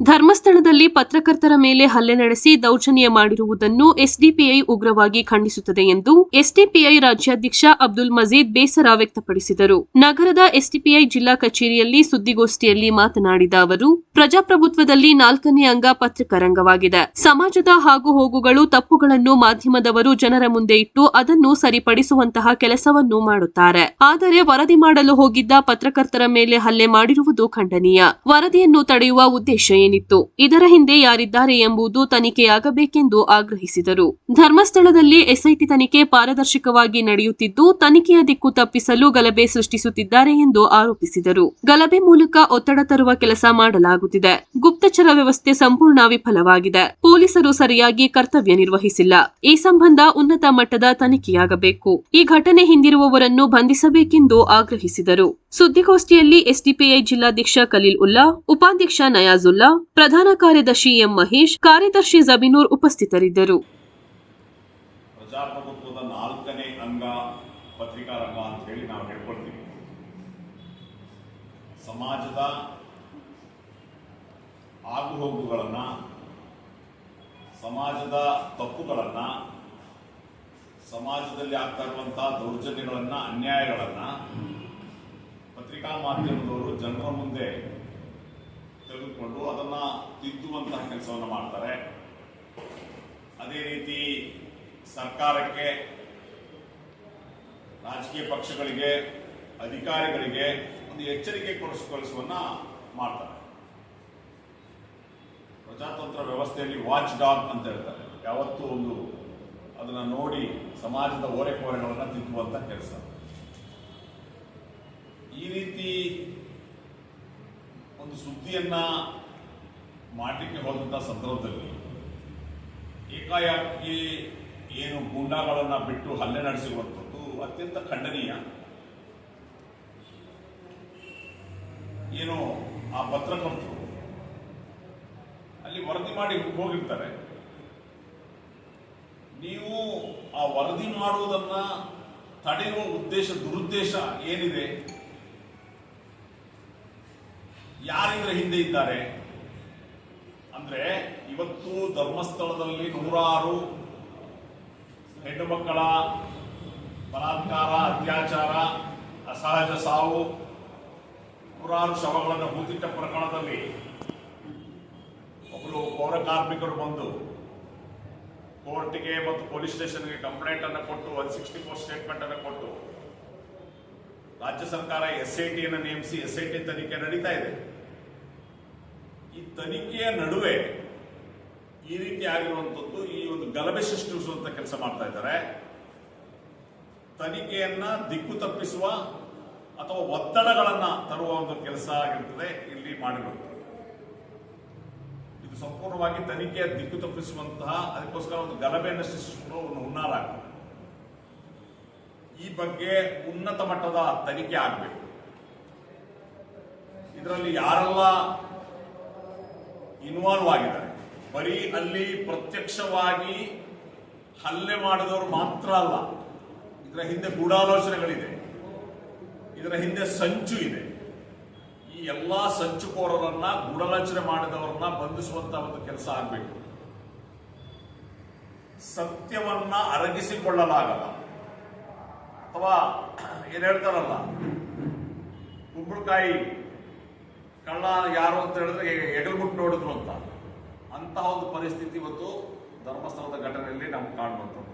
ಧರ್ಮಸ್ಥಳದಲ್ಲಿ ಪತ್ರಕರ್ತರ ಮೇಲೆ ಹಲ್ಲೆ ನಡೆಸಿ ದೌರ್ಜನ್ಯ ಮಾಡಿರುವುದನ್ನು ಎಸ್ಡಿಪಿಐ ಉಗ್ರವಾಗಿ ಖಂಡಿಸುತ್ತದೆ ಎಂದು ಎಸ್ಡಿಪಿಐ ರಾಜ್ಯಾಧ್ಯಕ್ಷ ಅಬ್ದುಲ್ ಮಜೀದ್ ಬೇಸರ ವ್ಯಕ್ತಪಡಿಸಿದರು. ನಗರದ ಎಸ್ಡಿಪಿಐ ಜಿಲ್ಲಾ ಕಚೇರಿಯಲ್ಲಿ ಸುದ್ದಿಗೋಷ್ಠಿಯಲ್ಲಿ ಮಾತನಾಡಿದ ಅವರು, ಪ್ರಜಾಪ್ರಭುತ್ವದಲ್ಲಿ ನಾಲ್ಕನೇ ಅಂಗ ಪತ್ರಿಕಾರಂಗವಾಗಿದೆ ಸಮಾಜದ ಹಾಗೂ ಹೋಗುಗಳು ತಪ್ಪುಗಳನ್ನು ಮಾಧ್ಯಮದವರು ಜನರ ಮುಂದೆ ಇಟ್ಟು ಅದನ್ನು ಸರಿಪಡಿಸುವಂತಹ ಕೆಲಸವನ್ನು ಮಾಡುತ್ತಾರೆ. ಆದರೆ ವರದಿ ಮಾಡಲು ಹೋಗಿದ್ದ ಪತ್ರಕರ್ತರ ಮೇಲೆ ಹಲ್ಲೆ ಮಾಡಿರುವುದು ಖಂಡನೀಯ. ವರದಿಯನ್ನು ತಡೆಯುವ ಉದ್ದೇಶ ಏನಿತ್ತು? ಇದರ ಹಿಂದೆ ಯಾರಿದ್ದಾರೆ ಎಂಬುದು ತನಿಖೆಯಾಗಬೇಕೆಂದು ಆಗ್ರಹಿಸಿದರು. ಧರ್ಮಸ್ಥಳದಲ್ಲಿ ಎಸ್ಐಟಿ ತನಿಖೆ ಪಾರದರ್ಶಕವಾಗಿ ನಡೆಯುತ್ತಿದ್ದು, ತನಿಖೆಯ ದಿಕ್ಕು ತಪ್ಪಿಸಲು ಗಲಭೆ ಸೃಷ್ಟಿಸುತ್ತಿದ್ದಾರೆ ಎಂದು ಆರೋಪಿಸಿದರು. ಗಲಭೆ ಮೂಲಕ ಒತ್ತಡ ತರುವ ಕೆಲಸ ಮಾಡಲಾಗುತ್ತಿದೆ. ಗುಪ್ತಚರ ವ್ಯವಸ್ಥೆ ಸಂಪೂರ್ಣ ವಿಫಲವಾಗಿದೆ. ಪೊಲೀಸರು ಸರಿಯಾಗಿ ಕರ್ತವ್ಯ ನಿರ್ವಹಿಸಿಲ್ಲ. ಈ ಸಂಬಂಧ ಉನ್ನತ ಮಟ್ಟದ ತನಿಖೆಯಾಗಬೇಕು. ಈ ಘಟನೆ ಹಿಂದಿರುವವರನ್ನು ಬಂಧಿಸಬೇಕೆಂದು ಆಗ್ರಹಿಸಿದರು. ಸುದ್ದಿಗೋಷ್ಠಿಯಲ್ಲಿ ಎಸ್ಡಿಪಿಐ ಜಿಲ್ಲಾಧ್ಯಕ್ಷ ಖಲೀಲ್ ಉಲ್ಲಾ, ಉಪಾಧ್ಯಕ್ಷ ನಯಾಜುಲ್ಲಾ ಪ್ರಧಾನ ಕಾರ್ಯದರ್ಶಿ ಎಂ ಮಹೇಶ್, ಕಾರ್ಯದರ್ಶಿ ಜಬೀನೂರ್ ಉಪಸ್ಥಿತರಿದ್ದರು. ಪ್ರಜಾಪ್ರಭುತ್ವದ ನಾಲ್ಕನೇ ಅಂಗ ಅಂತ ಹೇಳಿ ನಾವು ಸಮಾಜದ ಆಗುಹೋಗುಗಳನ್ನು, ಸಮಾಜದ ತಪ್ಪುಗಳನ್ನು, ಸಮಾಜದಲ್ಲಿ ಆಗ್ತಾ ಇರುವಂತಹ ದೌರ್ಜನ್ಯಗಳನ್ನು, ಅನ್ಯಾಯಗಳನ್ನು ಪತ್ರಿಕಾ ಮಾಧ್ಯಮದವರು ಜನರ ಮುಂದೆ ತೆಗೆದುಕೊಂಡು ಅದನ್ನ ತಿದ್ದುವಂತಹ ಕೆಲಸವನ್ನು ಮಾಡ್ತಾರೆ. ಅದೇ ರೀತಿ ಸರ್ಕಾರಕ್ಕೆ, ರಾಜಕೀಯ ಪಕ್ಷಗಳಿಗೆ, ಅಧಿಕಾರಿಗಳಿಗೆ ಒಂದು ಎಚ್ಚರಿಕೆ ಕೊಡಿಸ್ಕೊಳಿಸುವನ್ನ ಮಾಡ್ತಾರೆ. ಪ್ರಜಾತಂತ್ರ ವ್ಯವಸ್ಥೆಯಲ್ಲಿ ವಾಚ್ ಡಾಗ್ ಅಂತ ಹೇಳ್ತಾರೆ. ಯಾವತ್ತೂ ಒಂದು ಅದನ್ನ ನೋಡಿ ಸಮಾಜದ ಓರೆಕೋರೆಗಳನ್ನು ತಿದ್ದುವಂತ ಕೆಲಸ. ಈ ರೀತಿ ಸುದ್ದಿಯನ್ನ ಮಾಡಲಿಕ್ಕೆ ಹೋದಂಥ ಸಂದರ್ಭದಲ್ಲಿ ಏಕಾಏಕಿ ಏನು ಗೂಂಡಾಗಳನ್ನ ಬಿಟ್ಟು ಹಲ್ಲೆ ನಡೆಸಿರುವಂಥದ್ದು ಅತ್ಯಂತ ಖಂಡನೀಯ. ಏನು ಆ ಪತ್ರಕರ್ತರು ಅಲ್ಲಿ ವರದಿ ಮಾಡಿ ಹೋಗಿರ್ತಾರೆ. ನೀವು ಆ ವರದಿ ಮಾಡುವುದನ್ನ ತಡೆಯುವ ಉದ್ದೇಶ, ದುರುದ್ದೇಶ ಏನಿದೆ? ಯಾರಿದ್ರ ಹಿಂದೆ ಇದ್ದಾರೆ? ಅಂದ್ರೆ ಇವತ್ತು ಧರ್ಮಸ್ಥಳದಲ್ಲಿ ನೂರಾರು ಹೆಣ್ಣು ಮಕ್ಕಳ ಬಲಾತ್ಕಾರ, ಅತ್ಯಾಚಾರ, ಅಸಹಜ ಸಾವು, ನೂರಾರು ಶವಗಳನ್ನು ಹೂತಿಟ್ಟ ಪ್ರಕರಣದಲ್ಲಿ ಒಬ್ಬರು ಪೌರ ಕಾರ್ಮಿಕರು ಬಂದು ಕೋರ್ಟ್ಗೆ ಮತ್ತು ಪೊಲೀಸ್ ಸ್ಟೇಷನ್ಗೆ ಕಂಪ್ಲೇಂಟ್ ಅನ್ನು ಕೊಟ್ಟು ಒನ್ ಸಿಕ್ಸ್ಟಿ ಫೋರ್ ಸ್ಟೇಟ್ಮೆಂಟ್ ಅನ್ನು ಕೊಟ್ಟು ರಾಜ್ಯ ಸರ್ಕಾರ ಎಸ್ ಐ ಟಿಯನ್ನು ನೇಮಿಸಿ ಎಸ್ ಐ ಟಿ ತನಿಖೆ ನಡೀತಾ ಇದೆ. ಈ ತನಿಖೆಯ ನಡುವೆ ಈ ರೀತಿ ಆಗಿರುವಂಥದ್ದು, ಈ ಒಂದು ಗಲಭೆ ಸೃಷ್ಟಿಸುವಂತ ಕೆಲಸ ಮಾಡ್ತಾ ಇದ್ದಾರೆ. ತನಿಖೆಯನ್ನ ದಿಕ್ಕು ತಪ್ಪಿಸುವ ಅಥವಾ ಒತ್ತಡಗಳನ್ನ ತರುವ ಒಂದು ಕೆಲಸ ಆಗಿರ್ತದೆ ಇಲ್ಲಿ ಮಾಡಿರುವುದು ಇದು ಸಂಪೂರ್ಣವಾಗಿ ತನಿಖೆಯ ದಿಕ್ಕು ತಪ್ಪಿಸುವಂತಹ, ಅದಕ್ಕೋಸ್ಕರ ಒಂದು ಗಲಭೆಯನ್ನು ಸೃಷ್ಟಿಸುವ ಒಂದು ಹುನ್ನಾರ ಆಗ್ತದೆ. ಈ ಬಗ್ಗೆ ಉನ್ನತ ಮಟ್ಟದ ತನಿಖೆ ಆಗಬೇಕು. ಇದರಲ್ಲಿ ಯಾರೆಲ್ಲ ಇನ್ವಾಲ್ವ್ ಆಗಿದ್ದಾರೆ? ಬರೀ ಅಲ್ಲಿ ಪ್ರತ್ಯಕ್ಷವಾಗಿ ಹಲ್ಲೆ ಮಾಡಿದವರು ಮಾತ್ರ ಅಲ್ಲ, ಇದರ ಹಿಂದೆ ಗೂಢಾಲೋಚನೆಗಳಿದೆ. ಇದರ ಹಿಂದೆ ಸಂಚು ಇದೆ. ಈ ಎಲ್ಲ ಸಂಚುಕೋರರನ್ನ, ಗೂಢಾಲೋಚನೆ ಮಾಡಿದವರನ್ನ ಬಂಧಿಸುವಂತ ಒಂದು ಕೆಲಸ ಆಗಬೇಕು. ಸತ್ಯವನ್ನ ಅರಗಿಸಿಕೊಳ್ಳಲಾಗಲ್ಲ. ಅಥವಾ ಏನ್ ಹೇಳ್ತಾರಲ್ಲ? ಕುಂಬಳಕಾಯಿ ಕಳ್ಳ ಯಾರು ಅಂತ ಹೇಳಿದ್ರೆ ಎಗಲ್ಬಿಟ್ಟು ನೋಡಿದ್ರು ಅಂತ. ಅಂತಹ ಒಂದು ಪರಿಸ್ಥಿತಿ ಇವತ್ತು ಧರ್ಮಸ್ಥಳದ ಘಟನೆಯಲ್ಲಿ ನಮ್ಗೆ ಕಾಣುವಂಥದ್ದು.